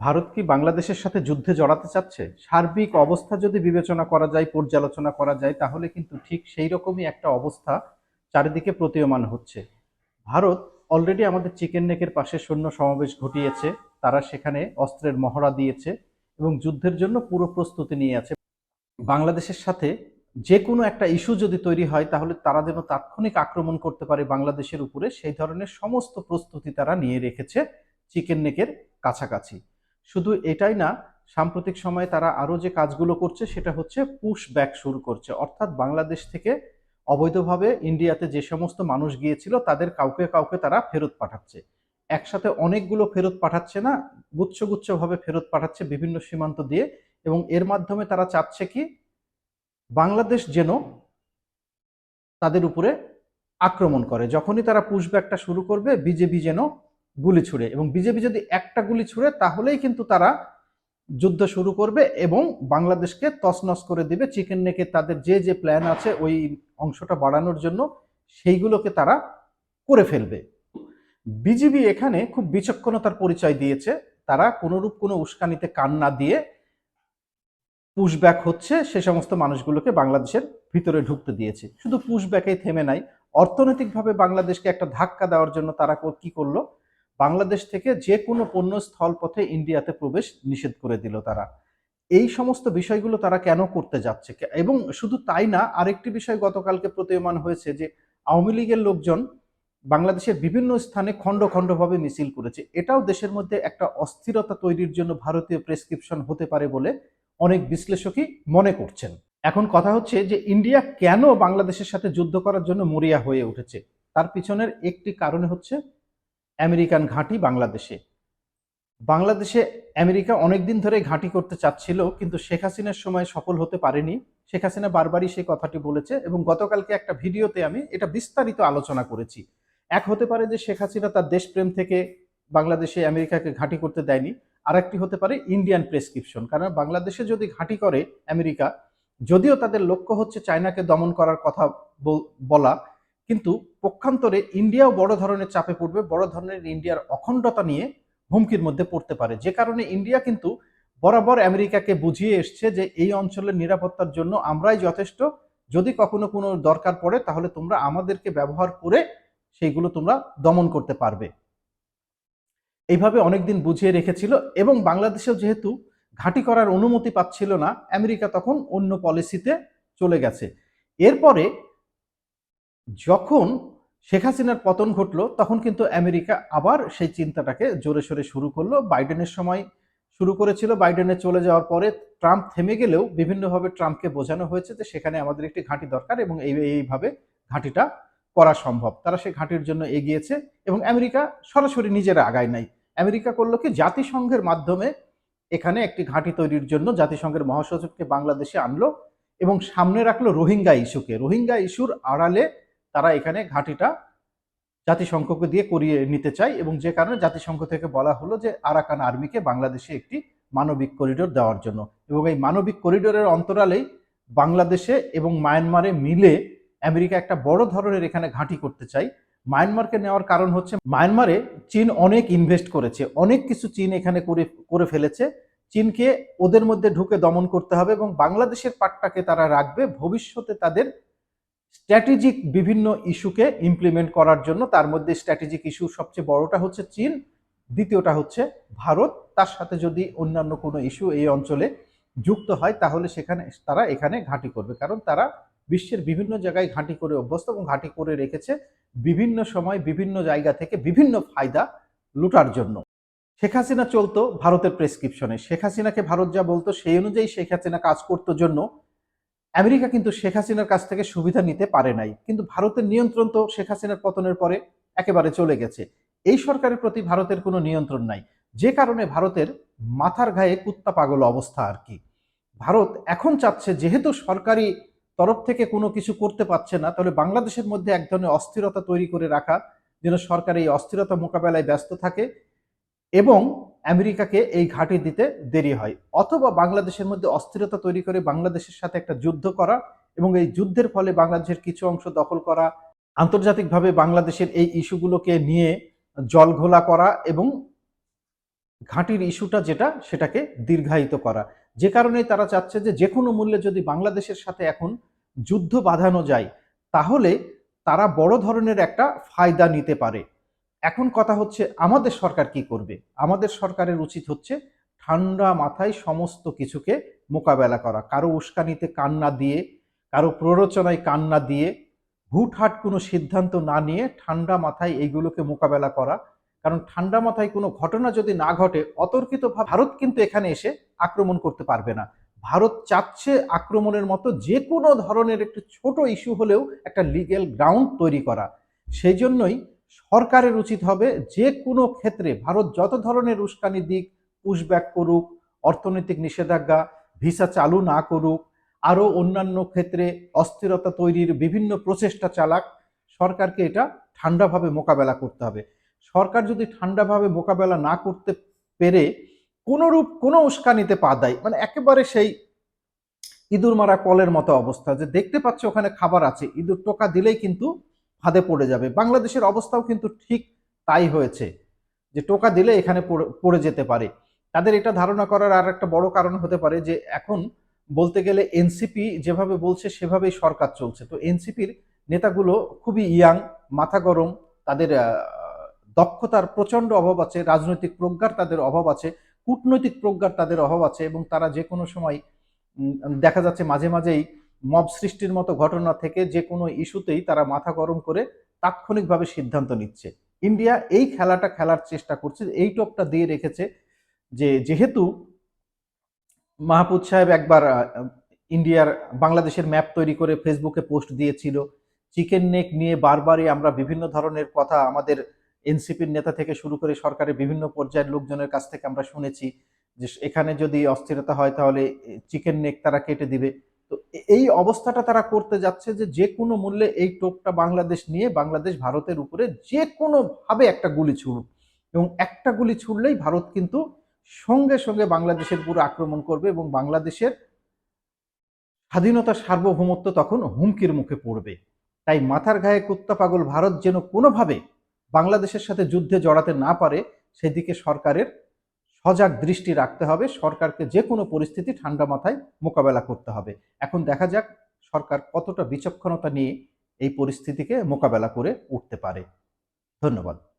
ভারত কি বাংলাদেশের সাথে যুদ্ধে জড়াতে চাচ্ছে? সার্বিক অবস্থা যদি বিবেচনা করা যায়, পর্যালোচনা করা যায়, তাহলে কিন্তু ঠিক সেই রকমই একটা অবস্থা চারিদিকে প্রতীয়মান হচ্ছে। ভারত অলরেডি আমাদের চিকেন নেকের পাশে সৈন্য সমাবেশ ঘটিয়েছে, তারা সেখানে অস্ত্রের মহড়া দিয়েছে এবং যুদ্ধের জন্য পুরো প্রস্তুতি নিয়ে আছে বাংলাদেশের সাথে যে কোনো একটা ইস্যু যদি তৈরি হয়, তাহলে তারা যেন তাৎক্ষণিক আক্রমণ করতে পারে বাংলাদেশের উপরে, সেই ধরনের সমস্ত প্রস্তুতি তারা নিয়ে রেখেছে চিকেন নেকের কাছাকাছি। শুধু এটাই না, সাম্প্রতিক সময়ে তারা আরও যে কাজগুলো করছে সেটা হচ্ছে পুশ ব্যাক শুরু করছে। অর্থাৎ বাংলাদেশ থেকে অবৈধভাবে ইন্ডিয়াতে যে সমস্ত মানুষ গিয়েছিল তাদের কাউকে কাউকে তারা ফেরত পাঠাচ্ছে। একসাথে অনেকগুলো ফেরত পাঠাচ্ছে না গুচ্ছ গুচ্ছভাবে ফেরত পাঠাচ্ছে বিভিন্ন সীমান্ত দিয়ে এবং এর মাধ্যমে তারা চাচ্ছে কি, বাংলাদেশ যেন তাদের উপরে আক্রমণ করে। যখনই তারা পুশব্যাকটা শুরু করবে, বিজেপি যেন গুলি ছুড়ে এবং বিজেপি যদি একটা গুলি ছুড়ে, তাহলেই কিন্তু তারা যুদ্ধ শুরু করবে এবং বাংলাদেশকে তছনছ করে দিবে। চিকেন নেকে তাদের যে যে প্ল্যান আছে, ওই অংশটা বাড়ানোর জন্য সেইগুলোকে তারা করে ফেলবে। বিজিবি এখানে খুব বিচক্ষণতার পরিচয় দিয়েছে। তারা কোনোরূপ কোনো উস্কানিতে কান না দিয়ে পুশব্যাক হচ্ছে, সে সমস্ত মানুষগুলোকে বাংলাদেশের ভিতরে ঢুকতে দিয়েছে। শুধু পুশব্যাকেই থেমে নাই। অর্থনৈতিকভাবে বাংলাদেশকে একটা ধাক্কা দেওয়ার জন্য তারা কো- কি করল? বাংলাদেশ থেকে যে কোনো পণ্য স্থলপথে ইন্ডিয়াতে প্রবেশ নিষেধ করে দিল তারা। এই সমস্ত বিষয়গুলো তারা কেন করতে যাচ্ছে? এবং শুধু তাই না, আরেকটি বিষয় গতকালকে প্রতীয়মান হয়েছে যে, আওয়ামী লীগের লোকজন বাংলাদেশের বিভিন্ন স্থানে খণ্ড খণ্ডভাবে মিছিল করেছে। এটাও দেশের মধ্যে একটা অস্থিরতা তৈরির জন্য ভারতীয় প্রেসক্রিপশন হতে পারে বলে অনেক বিশ্লেষকই মনে করছেন। এখন কথা হচ্ছে যে, ইন্ডিয়া কেন বাংলাদেশের সাথে যুদ্ধ করার জন্য মরিয়া হয়ে উঠেছে? তার পিছনের একটি কারণে হচ্ছে আমেরিকান ঘাঁটি বাংলাদেশে। বাংলাদেশে আমেরিকা অনেকদিন ধরে ঘাঁটি করতে চাচ্ছিল, কিন্তু শেখ হাসিনার সময় সফল হতে পারেনি। শেখ হাসিনা বারবারই সেই কথাটি বলেছে এবং গতকালকে একটা ভিডিওতে আমি এটা বিস্তারিত আলোচনা করেছি। এক হতে পারে যে শেখ হাসিনা তার দেশপ্রেম থেকে বাংলাদেশে আমেরিকাকে ঘাঁটি করতে দেয়নি আর একটি হতে পারে ইন্ডিয়ান প্রেসক্রিপশন। কারণ বাংলাদেশে যদি ঘাঁটি করে আমেরিকা, যদিও তাদের লক্ষ্য হচ্ছে চায়নাকে দমন করার কথা বলা কিন্তু পক্ষান্তরে ইন্ডিয়াও বড় ধরনের চাপে পড়বে, বড় ধরনের ইন্ডিয়ার অখণ্ডতা নিয়ে হুমকির মধ্যে পড়তে পারে। যে কারণে ইন্ডিয়া কিন্তু বরাবর আমেরিকাকে বুঝিয়ে এসছে যে এই অঞ্চলের নিরাপত্তার জন্য আমরাই যথেষ্ট। যদি কখনো কোনো দরকার পড়ে, তাহলে তোমরা আমাদেরকে ব্যবহার করে সেইগুলো তোমরা দমন করতে পারবে। এইভাবে অনেকদিন বুঝিয়ে রেখেছিল এবং বাংলাদেশেও যেহেতু ঘাঁটি করার অনুমতি পাচ্ছিল না, আমেরিকা তখন অন্য পলিসিতে চলে গেছে। এরপরে যখন শেখ হাসিনার পতন ঘটলো, তখন কিন্তু আমেরিকা আবার সেই চিন্তাটাকে জোরে সোরে শুরু করল। বাইডেনের সময় শুরু করেছিল। বাইডেনের চলে যাওয়ার পরে ট্রাম্প থেমে গেলেও বিভিন্নভাবে ট্রাম্পকে বোঝানো হয়েছে যে সেখানে আমাদের একটি ঘাঁটি দরকার এবং এই, এইভাবে ঘাঁটিটা করা সম্ভব। তারা সেই ঘাঁটির জন্য এগিয়েছে এবং আমেরিকা সরাসরি নিজেরা আগায় নাই। আমেরিকা করল কি? জাতিসংঘের মাধ্যমে এখানে একটি ঘাঁটি তৈরির জন্য জাতিসংঘের মহাসচিবকে বাংলাদেশে আনলো এবং সামনে রাখল রোহিঙ্গা ইস্যুকে। রোহিঙ্গা ইস্যুর আড়ালে তারা এখানে ঘাঁটিটা জাতিসংঘকে দিয়ে করিয়ে নিতে চায় এবং যে কারণে জাতিসংঘ থেকে বলা হলো যে আরাকান আর্মিকে বাংলাদেশে একটি মানবিক করিডোর দেওয়ার জন্য। এবং এই মানবিক করিডোরের অন্তরালেই বাংলাদেশে এবং মায়ানমারে মিলে আমেরিকা একটা বড় ধরনের এখানে ঘাঁটি করতে চায়। মায়ানমারকে নেওয়ার কারণ হচ্ছে মায়ানমারে চীন অনেক ইনভেস্ট করেছে, অনেক কিছু চীন এখানে করে করে ফেলেছে। চীনকে ওদের মধ্যে ঢুকে দমন করতে হবে এবং বাংলাদেশের পাটটাকে তারা রাখবে, ভবিষ্যতে তাদের স্ট্র্যাটেজিক বিভিন্ন ইস্যুকে ইমপ্লিমেন্ট করার জন্য তার মধ্যে স্ট্র্যাটেজিক ইস্যু সবচেয়ে বড়টা হচ্ছে চীন, দ্বিতীয়টা হচ্ছে ভারত। তার সাথে যদি অন্যান্য কোনো ইস্যু এই অঞ্চলে যুক্ত হয়, তাহলে সেখানে তারা এখানে ঘাঁটি করবে। কারণ তারা বিশ্বের বিভিন্ন জায়গায় ঘাঁটি করে অভ্যস্ত এবং ঘাঁটি করে রেখেছে বিভিন্ন সময় বিভিন্ন জায়গা থেকে বিভিন্ন ফায়দা লুটার জন্য। শেখ হাসিনা চলতো ভারতের প্রেসক্রিপশনে শেখ হাসিনাকে ভারত যা বলতো, সেই অনুযায়ী শেখ হাসিনা কাজ করতো জন্য আমেরিকা কিন্তু শেখ হাসিনার কাছ থেকে সুবিধা নিতে পারে নাই, কিন্তু ভারতের নিয়ন্ত্রণ তো শেখ হাসিনার পতনের পরে একেবারে চলে গেছে। এই সরকারের প্রতি ভারতের কোনো নিয়ন্ত্রণ নাই, যে কারণে ভারতের মাথার গায়ে কুত্তা পাগল অবস্থা আর কি। ভারত এখন চাচ্ছে, যেহেতু সরকারি তরফ থেকে কোনো কিছু করতে পারছে না, তাহলে বাংলাদেশের মধ্যে এক ধরনের অস্থিরতা তৈরি করে রাখা, যেন সরকার এই অস্থিরতা মোকাবেলায় ব্যস্ত থাকে এবং আমেরিকাকে এই ঘাঁটি দিতে দেরি হয়। অথবা বাংলাদেশের মধ্যে অস্থিরতা তৈরি করে বাংলাদেশের সাথে একটা যুদ্ধ করা এবং এই যুদ্ধের ফলে বাংলাদেশের কিছু অংশ দখল করা, আন্তর্জাতিকভাবে বাংলাদেশের এই ইস্যুগুলোকে নিয়ে জলঘোলা করা এবং ঘাঁটির ইস্যুটা যেটা, সেটাকে দীর্ঘায়িত করা। যে কারণে তারা চাচ্ছে যে যে কোনো মূল্যে যদি বাংলাদেশের সাথে এখন যুদ্ধ বাঁধানো যায়, তাহলে তারা বড় ধরনের একটা ফায়দা নিতে পারে। এখন কথা হচ্ছে, আমাদের সরকার কি করবে? আমাদের সরকারের উচিত হচ্ছে ঠান্ডা মাথায় সমস্ত কিছুকে মোকাবেলা করা। কারও উস্কানিতে কান্না দিয়ে, কারও প্ররোচনায় কান্না দিয়ে, হুটহাট কোনো সিদ্ধান্ত না নিয়ে ঠান্ডা মাথায় এইগুলোকে মোকাবেলা করা। কারণ ঠান্ডা মাথায় কোনো ঘটনা যদি না ঘটে অতর্কিত ভারত কিন্তু এখানে এসে আক্রমণ করতে পারবে না। ভারত চাচ্ছে আক্রমণের মতো যে কোনো ধরনের একটু ছোট ইস্যু হলেও একটা লিগ্যাল গ্রাউন্ড তৈরি করা। সেই জন্যই সরকারের উচিত হবে যে কোনো ক্ষেত্রে ভারত যত ধরনের উস্কানি দিক পুশব্যাক করুক, অর্থনৈতিক নিষেধাজ্ঞা ভিসা চালু না করুক, আরও অন্যান্য ক্ষেত্রে অস্থিরতা তৈরির বিভিন্ন প্রচেষ্টা চালাক, সরকারকে এটা ঠান্ডাভাবে মোকাবেলা করতে হবে। সরকার যদি ঠান্ডাভাবে মোকাবেলা না করতে পেরে কোনোরূপ কোনো উস্কানিতে পা দেয় মানে একেবারে সেই ইঁদুর মারা কলের মতো অবস্থা, যে দেখতে পাচ্ছে ওখানে খাবার আছে, ইঁদুর টোকা দিলেই কিন্তু ফাঁদে পড়ে যাবে। বাংলাদেশের অবস্থাও কিন্তু ঠিক তাই হয়েছে যে টোকা দিলে এখানে পড়ে যেতে পারে। তাদের এটা ধারণা করার আর একটা বড় কারণ হতে পারে যে এখন বলতে গেলে এনসিপি যেভাবে বলছে সেভাবেই সরকার চলছে। তো এনসিপির নেতাগুলো খুবই ইয়াং, মাথা গরম, তাদের দক্ষতার প্রচণ্ড অভাব আছে, রাজনৈতিক প্রজ্ঞার তাদের অভাব আছে, কূটনৈতিক প্রজ্ঞার তাদের অভাব আছে এবং তারা যে কোনো সময় দেখা যাচ্ছে মাঝে মাঝেই মব সৃষ্টির মতো ঘটনা থেকে যে কোনো ইস্যুতেই তারা মাথা গরম করে তাৎক্ষণিকভাবে সিদ্ধান্ত নিচ্ছে। ইন্ডিয়া এই খেলাটা খেলার চেষ্টা করছে, এই টপটা দিয়ে রেখেছে যে যেহেতু মাহফুজ সাহেব একবার ইন্ডিয়ার বাংলাদেশের ম্যাপ তৈরি করে ফেসবুকে পোস্ট দিয়েছিল, চিকেন নেক নিয়ে বারবারই আমরা বিভিন্ন ধরনের কথা আমাদের এনসিপির নেতা থেকে শুরু করে সরকারের বিভিন্ন পর্যায়ের লোকজনের কাছ থেকে আমরা শুনেছি যে এখানে যদি অস্থিরতা হয় তাহলে চিকেন নেক তারা কেটে দিবে। তো এই অবস্থাটা তারা করতে যাচ্ছে যে যে কোনো মূল্যে এই টোপটা বাংলাদেশ নিয়ে বাংলাদেশ ভারতের উপরে যে কোনোভাবে একটা গুলি ছুড়ুক। এবং একটা গুলি ছুড়লেই ভারত কিন্তু সঙ্গে সঙ্গে বাংলাদেশের পুরো আক্রমণ করবে এবং বাংলাদেশের স্বাধীনতা সার্বভৌমত্ব তখন হুমকির মুখে পড়বে। তাই মাথার গায়ে কুত্তা পাগল ভারত যেন কোনোভাবে বাংলাদেশের সাথে যুদ্ধে জড়াতে না পারে, সেদিকে সরকারের সজাগ দৃষ্টি রাখতে হবে। সরকারকে যে কোনো পরিস্থিতি ঠান্ডা মাথায় মোকাবেলা করতে হবে। এখন দেখা যাক সরকার কতটা বিচক্ষণতা নিয়ে এই পরিস্থিতিকে মোকাবেলা করে উঠতে পারে। ধন্যবাদ।